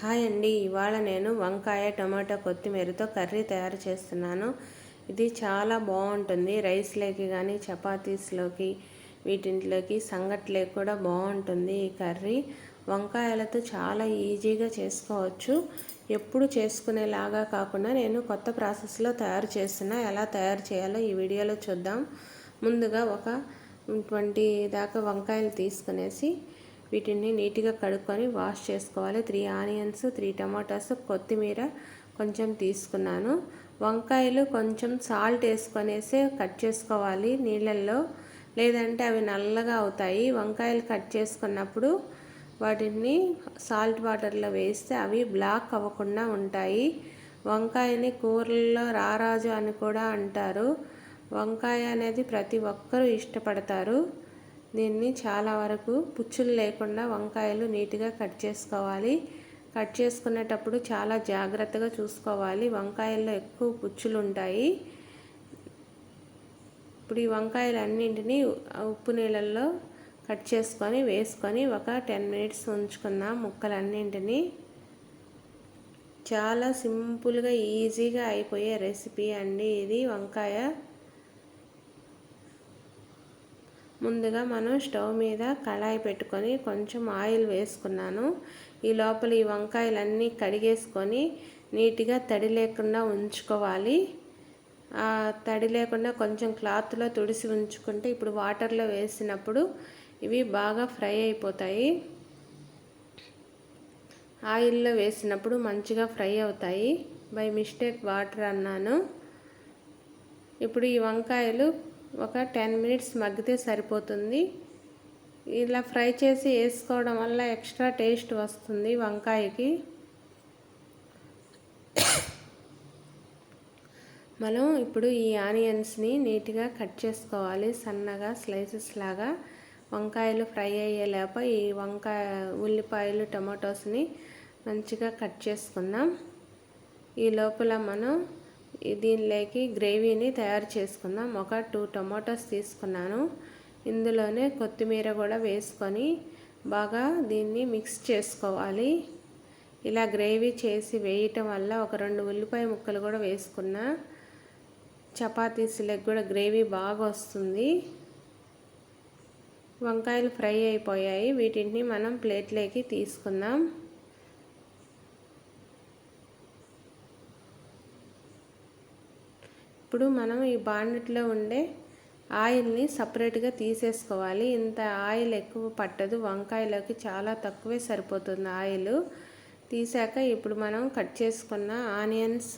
Hi అండి ఇవాళ నేను వంకాయ టమాటా కొత్తిమీరతో కర్రీ తయారు చేస్తున్నాను. ఇది చాలా బాగుంటుంది. రైస్లోకి కానీ చపాతీస్లోకి వీటింట్లోకి సంగట్లోకి కూడా బాగుంటుంది ఈ కర్రీ. వంకాయలతో చాలా ఈజీగా చేసుకోవచ్చు. ఎప్పుడు చేసుకునేలాగా కాకుండా నేను కొత్త ప్రాసెస్లో తయారు చేస్తున్నా ఎలా తయారు చేయాలో ఈ వీడియోలో చూద్దాం. ముందుగా ఒక ట్వంటీ దాకా వంకాయలు తీసుకునేసి వీటిని నీట్గా కడుక్కొని వాష్ చేసుకోవాలి. త్రీ ఆనియన్స్ త్రీ టమాటాస్ కొత్తిమీర కొంచెం తీసుకున్నాను. వంకాయలు కొంచెం సాల్ట్ వేసుకొనేసి కట్ చేసుకోవాలి నీళ్ళల్లో. లేదంటే అవి నల్లగా అవుతాయి. వంకాయలు కట్ చేసుకున్నప్పుడు వాటిని సాల్ట్ వాటర్లో వేస్తే అవి బ్లాక్ అవ్వకుండా ఉంటాయి. వంకాయని కూరల్లో రారాజు అని కూడా అంటారు. వంకాయ అనేది ప్రతి ఒక్కరూ ఇష్టపడతారు. దీన్ని చాలా వరకు పుచ్చులు లేకుండా వంకాయలు నీట్గా కట్ చేసుకోవాలి. కట్ చేసుకునేటప్పుడు చాలా జాగ్రత్తగా చూసుకోవాలి. వంకాయల్లో ఎక్కువ పుచ్చులు ఉంటాయి. ఇప్పుడు ఈ వంకాయలు అన్నింటినీ ఉప్పు నీళ్ళల్లో కట్ చేసుకొని వేసుకొని ఒక టెన్ మినిట్స్ ఉంచుకుందాం ముక్కలన్నింటినీ చాలా సింపుల్గా ఈజీగా అయిపోయే రెసిపీ అండి ఇది వంకాయ. ముందుగా మనం స్టవ్ మీద కళాయి పెట్టుకొని కొంచెం ఆయిల్ వేసుకున్నాను. ఈ లోపల ఈ వంకాయలన్నీ కడిగేసుకొని నీట్గా తడి లేకుండా ఉంచుకోవాలి. తడి లేకుండా కొంచెం క్లాత్లో తుడిసి ఉంచుకుంటే ఇప్పుడు వాటర్లో వేసినప్పుడు ఇవి బాగా ఫ్రై అయిపోతాయి. ఆయిల్లో వేసినప్పుడు మంచిగా ఫ్రై అవుతాయి. బై మిస్టేక్ వాటర్ అన్నాను. ఇప్పుడు ఈ వంకాయలు ఒక టెన్ మినిట్స్ మగ్గితే సరిపోతుంది. ఇలా ఫ్రై చేసి వేసుకోవడం వల్ల ఎక్స్ట్రా టేస్ట్ వస్తుంది వంకాయకి. మనం ఇప్పుడు ఈ ఆనియన్స్ని నీట్గా కట్ చేసుకోవాలి. సన్నగా స్లైసెస్ లాగా. వంకాయలు ఫ్రై అయ్యేలేప ఈ వంకాయ ఉల్లిపాయలు టమాటోస్ని మంచిగా కట్ చేసుకుందాం. ఈ లోపల మనం దీనిలోకి గ్రేవీని తయారు చేసుకుందాం. ఒక టూ టొమాటోస్ తీసుకున్నాను. ఇందులోనే కొత్తిమీర కూడా వేసుకొని బాగా దీన్ని మిక్స్ చేసుకోవాలి. ఇలా గ్రేవీ చేసి వేయటం వల్ల ఒక రెండు ఉల్లిపాయ ముక్కలు కూడా వేసుకున్న చపాతీస్లకు కూడా గ్రేవీ బాగా వస్తుంది. వంకాయలు ఫ్రై అయిపోయాయి. వీటిని మనం ప్లేట్లోకి తీసుకుందాం. ఇప్పుడు మనం ఈ బాండెట్లో ఉండే ఆయిల్ని సపరేట్గా తీసేసుకోవాలి. ఇంత ఆయిల్ ఎక్కువ పట్టదు. వంకాయలోకి చాలా తక్కువే సరిపోతుంది ఆయిల్. తీసాక ఇప్పుడు మనం కట్ చేసుకున్న ఆనియన్స్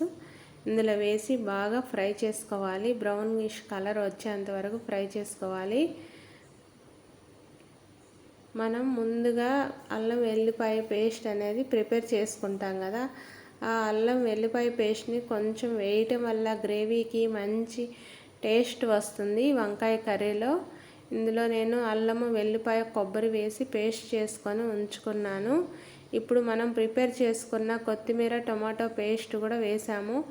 ఇందులో వేసి బాగా ఫ్రై చేసుకోవాలి. బ్రౌనిష్ కలర్ వచ్చేంత వరకు ఫ్రై చేసుకోవాలి. మనం ముందుగా అల్లం వెల్లిపాయ పేస్ట్ అనేది ప్రిపేర్ చేసుకుంటాం కదా. ఆ అల్లం వెల్లిపాయ పేస్ట్ని కొంచెం వేయటం వల్ల గ్రేవీకి మంచి టేస్ట్ వస్తుంది వంకాయ కర్రీలో. ఇందులో నేను అల్లము వెల్లిపాయ కొబ్బరి వేసి పేస్ట్ చేసుకొని ఉంచుకున్నాను. ఇప్పుడు మనం ప్రిపేర్ చేసుకున్న కొత్తిమీర టొమాటో పేస్ట్ కూడా వేసాము.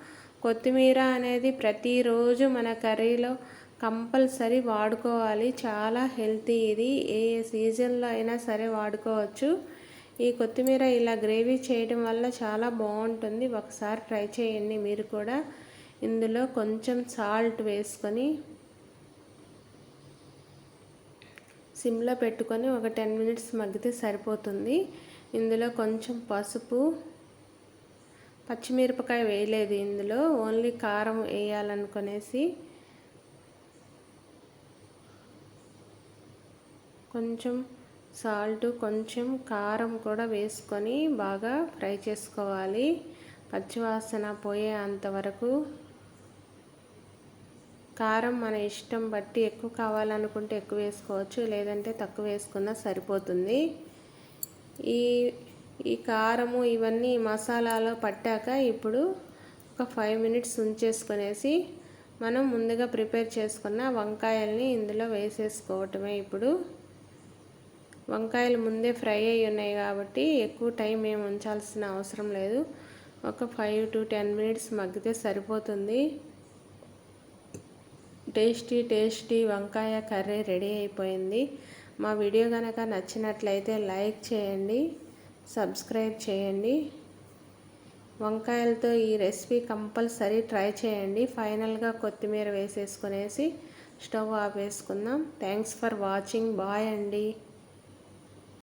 కొత్తిమీర అనేది ప్రతిరోజు మన కర్రీలో కంపల్సరీ వాడుకోవాలి. చాలా హెల్తీ ఇది ఏ సీజన్లో అయినా సరే వాడుకోవచ్చు. ఈ కొత్తిమీర ఇలా గ్రేవీ చేయడం వల్ల చాలా బాగుంటుంది. ఒకసారి ట్రై చేయండి మీరు కూడా. ఇందులో కొంచెం సాల్ట్ వేసుకొని సిమ్లో పెట్టుకొని ఒక టెన్ మినిట్స్ మగ్గితే సరిపోతుంది. ఇందులో కొంచెం పసుపు పచ్చిమిరపకాయ వేయలేదు ఇందులో. ఓన్లీ కారం వేయాలనుకునేసి కొంచెం సాల్ట్ కొంచెం కారం కూడా వేసుకొని బాగా ఫ్రై చేసుకోవాలి. పచ్చివాసన పోయే అంతవరకు కారం మన ఇష్టం బట్టి ఎక్కువ కావాలనుకుంటే ఎక్కువ వేసుకోవచ్చు. లేదంటే తక్కువ వేసుకున్నా సరిపోతుంది. ఈ ఈ కారము ఇవన్నీ మసాలాలో పట్టాక ఇప్పుడు ఒక ఫైవ్ మినిట్స్ ఉంచేసుకునేసి మనం ముందుగా ప్రిపేర్ చేసుకున్న వంకాయల్ని ఇందులో వేసేసుకోవటమే ఇప్పుడు. వంకాయలు ముందే ఫ్రై అయి ఉన్నాయి కాబట్టి ఎక్కువ టైం ఏమి ఉంచాల్సిన అవసరం లేదు. ఒక ఫైవ్ టు టెన్ మినిట్స్ మగ్గితే సరిపోతుంది. టేస్టీ టేస్టీ వంకాయ కర్రీ రెడీ అయిపోయింది. మా వీడియో కనుక నచ్చినట్లయితే లైక్ చేయండి సబ్స్క్రైబ్ చేయండి. వంకాయలతో ఈ రెసిపీ కంపల్సరీ ట్రై చేయండి. ఫైనల్గా కొత్తిమీర వేసేసుకునేసి stove ఆపేసుకుందాం. Thanks for watching. Bye అండి.